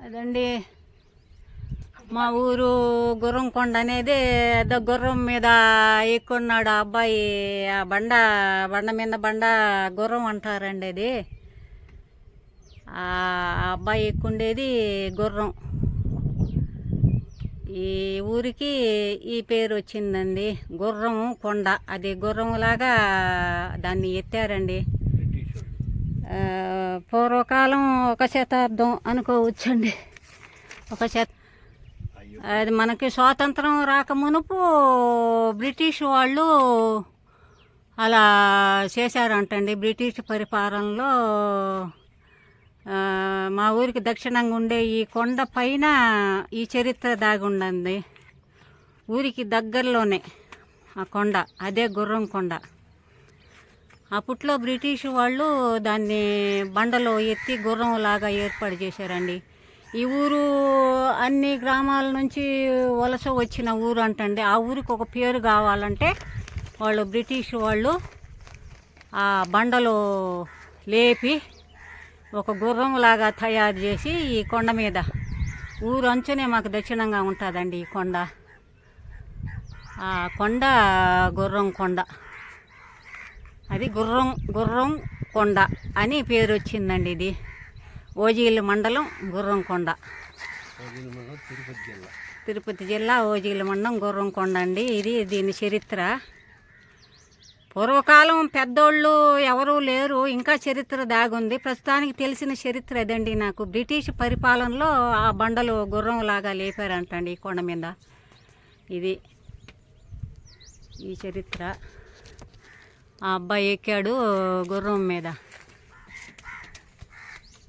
అదండి. మా ఊరు గుర్రంకొండ అనేది ఏదో గుర్రం మీద ఎక్కున్నాడు ఆ అబ్బాయి. ఆ బండ బండ మీద బండ గుర్రం అంటారండి అది ఆ అబ్బాయి ఎక్కుండేది గుర్రం. ఈ ఊరికి ఈ పేరు వచ్చిందండి. గుర్రం కొండ. అది గుర్రం లాగా దాన్ని ఎత్తారండి. పూర్వకాలం ఒక శతాబ్దం అనుకోవచ్చండి. ఒక శత అది మనకి స్వాతంత్రం రాక మునుపు బ్రిటిష్ వాళ్ళు అలా చేశారంటండి. బ్రిటిష్ పరిపాలనలో మా ఊరికి దక్షిణంగా ఉండే ఈ కొండ పైన ఈ చరిత్ర దాగి ఉందండి. ఊరికి దగ్గరలోనే ఆ కొండ అదే గుర్రం కొండ. అప్పట్లో బ్రిటిష్ వాళ్ళు దాన్ని బండలో ఎత్తి గుర్రం లాగా ఏర్పాటు చేశారండి. ఈ ఊరు అన్ని గ్రామాల నుంచి వలస వచ్చిన ఊరు అంటండి. ఆ ఊరికి ఒక పేరు కావాలంటే వాళ్ళు బ్రిటిష్ వాళ్ళు ఆ బండలో లేపి ఒక గుర్రం లాగా తయారు చేసి ఈ కొండ మీద ఊరు అంచునే మాకు దక్షిణంగా ఉంటుందండి ఈ కొండ. ఆ కొండ గుర్రం కొండ. అది గుర్రం గుర్రం కొండ అని పేరు వచ్చిందండి ఇది. ఓజీల మండలం గుర్రం కొండ. తిరుపతి జిల్లా. తిరుపతి జిల్లా ఓజీల మండలం గుర్రం కొండ అండి. ఇది దీని చరిత్ర. పూర్వకాలం పెద్దోళ్ళు ఎవరూ లేరు ఇంకా చరిత్ర దాగుంది. ప్రస్తుతానికి తెలిసిన చరిత్ర అదండి నాకు. బ్రిటిష్ పరిపాలనలో ఆ బండలు గుర్రం లాగా లేపారంటండి ఈ కొండ మీద. ఇది ఈ చరిత్ర. ఆ అబ్బాయి ఎక్కాడు గుర్రం మీద.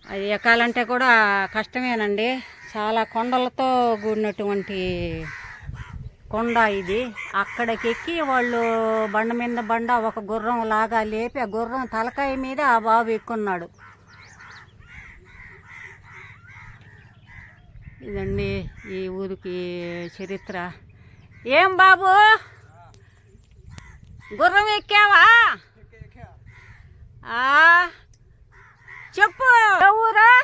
అది ఎక్కాలంటే కూడా కష్టమేనండి. చాలా కొండలతో కూడినటువంటి కొండ ఇది. అక్కడికి ఎక్కి వాళ్ళు బండ మీద బండ ఒక గుర్రం లాగా లేపి ఆ గుర్రం తలకాయ మీద ఆ బాబు ఎక్కున్నాడు. ఇదండి ఈ ఊరికి చరిత్ర. ఏం బాబు? గుర్రం ఎక్కావా? ఆ, చెప్పు. ఊరా?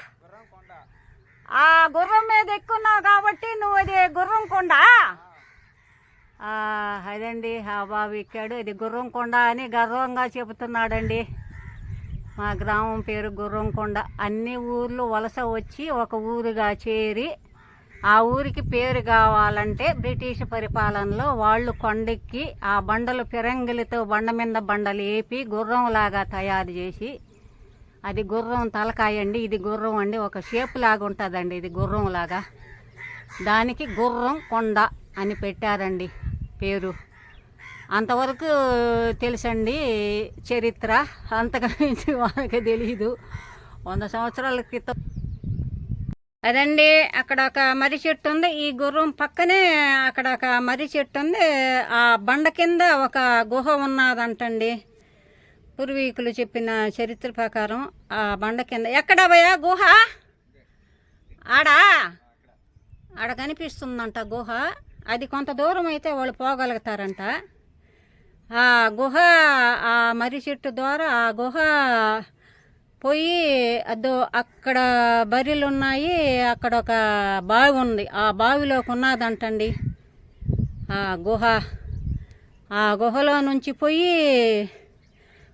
ఆ గుర్రం మీద ఎక్కున్నావు కాబట్టి నువ్వు అది గుర్రం కొండ. అదండి ఆ బాబు ఎక్కాడు. ఇది గుర్రం కొండ అని గర్వంగా చెబుతున్నాడండి. మా గ్రామం పేరు గుర్రం కొండ. అన్ని ఊర్లు వలస వచ్చి ఒక ఊరుగా చేరి ఆ ఊరికి పేరు కావాలంటే బ్రిటిష్ పరిపాలనలో వాళ్ళు కొండెక్కి ఆ బండలు ఫిరంగిలతో బండ మీద బండలు ఏపి గుర్రంలాగా తయారు చేసి అది గుర్రం తలకాయ అండి ఇది గుర్రం అండి ఒక షేప్ లాగా ఉంటుందండి ఇది గుర్రంలాగా. దానికి గుర్రం కొండ అని పెట్టారండి పేరు. అంతవరకు తెలుసండి చరిత్ర అంతగా మించి వాళ్ళకి తెలియదు వంద సంవత్సరాల క్రితం అదండి అక్కడ ఒక మర్రి చెట్టు ఉంది. ఈ గుర్రం పక్కనే అక్కడ ఒక మర్రి చెట్టు ఉంది. ఆ బండ కింద ఒక గుహ ఉన్నదంటండి. పూర్వీకులు చెప్పిన చరిత్ర ప్రకారం ఆ బండ కింద. ఎక్కడ భయ గుహ? ఆడా? ఆడ కనిపిస్తుందంట గుహ. అది కొంత దూరం అయితే వాళ్ళు పోగలుగుతారంట. ఆ గుహ ఆ మర్రి చెట్టు ద్వారా ఆ గుహ పోయి అదో అక్కడ బర్రెలు ఉన్నాయి అక్కడ ఒక బావి ఉంది. ఆ బావిలోకి ఉన్నదంటండి ఆ గుహ. ఆ గుహలో నుంచి పోయి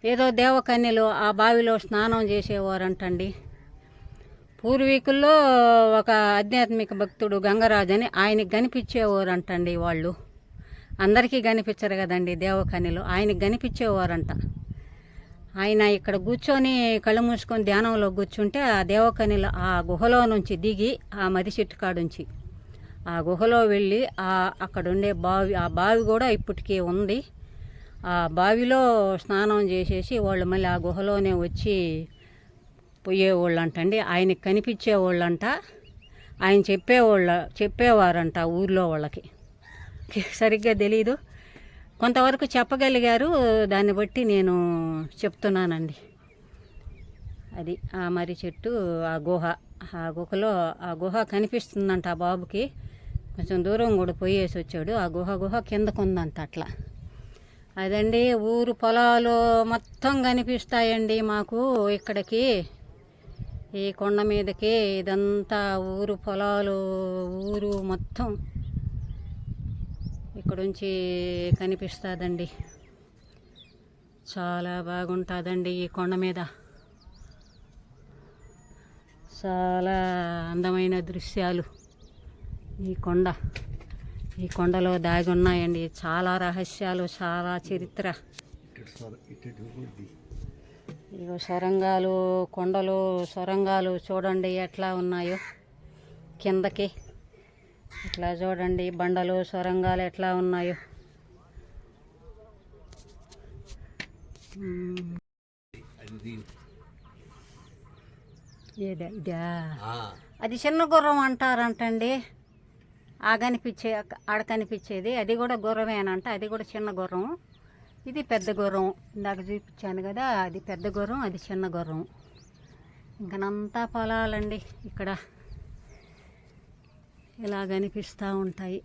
ఏదో దేవకన్యలు ఆ బావిలో స్నానం చేసేవారంటండి. పూర్వీకుల్లో ఒక ఆధ్యాత్మిక భక్తుడు గంగరాజు అని ఆయనకి కనిపించేవారంటండి వాళ్ళు. అందరికీ కనిపించరు కదండి దేవకన్యలు ఆయనకి కనిపించేవారంట. ఆయన ఇక్కడ కూర్చొని కళ్ళు మూసుకొని ధ్యానంలో కూర్చుంటే ఆ దేవకనిల ఆ గుహలో నుంచి దిగి ఆ మది చెట్టు కాడుంచి ఆ గుహలో వెళ్ళి ఆ అక్కడ ఉండే బావి ఆ బావి కూడా ఇప్పటికీ ఉంది. ఆ బావిలో స్నానం చేసేసి వాళ్ళు మళ్ళీ ఆ గుహలోనే వచ్చి పోయేవాళ్ళు అంటండి ఆయనకి కనిపించేవాళ్ళంట. ఆయన చెప్పేవాళ్ళ చెప్పేవారంట ఊర్లో వాళ్ళకి. సరిగ్గా తెలీదు. కొంతవరకు చెప్పగలిగారు దాన్ని బట్టి నేను చెప్తున్నానండి. అది ఆ మర్రి చెట్టు ఆ గుహ. ఆ గుహలో ఆ గుహ కనిపిస్తుందంట ఆ బాబుకి. కొంచెం దూరం కూడా పోయేసి వచ్చాడు. ఆ గుహ గుహ కిందకుందంట అట్లా. అదండి ఊరు పొలాలు మొత్తం కనిపిస్తాయండి మాకు ఇక్కడికి. ఈ కొండ మీదకి ఇదంతా ఊరు పొలాలు ఊరు మొత్తం. ఇక్కడుంచి కనిపిస్తుందండి. చాలా బాగుంటుందండి ఈ కొండ మీద. చాలా అందమైన దృశ్యాలు ఈ కొండ. ఈ కొండలో దాగి ఉన్నాయండి. చాలా రహస్యాలు చాలా చరిత్ర. ఇగో సొరంగాలు కొండలు సొరంగాలు చూడండి ఎట్లా ఉన్నాయో. కిందకి ఇట్లా చూడండి బండలు సొరంగాలు ఎట్లా ఉన్నాయో. ఏదా ఇదా? అది చిన్న గుర్రం అంటారంటండి. ఆ కనిపించే ఆడ కనిపించేది అది కూడా గుర్రమేనంట అది కూడా చిన్న గుర్రం. ఇది పెద్ద గుర్రం. ఇందాక చూపించాను కదా అది పెద్ద గుర్రం అది చిన్న గుర్రం. ఇంకనంతా పొలాలండి ఇక్కడ. ఇలా కనిపిస్తూ ఉంటాయి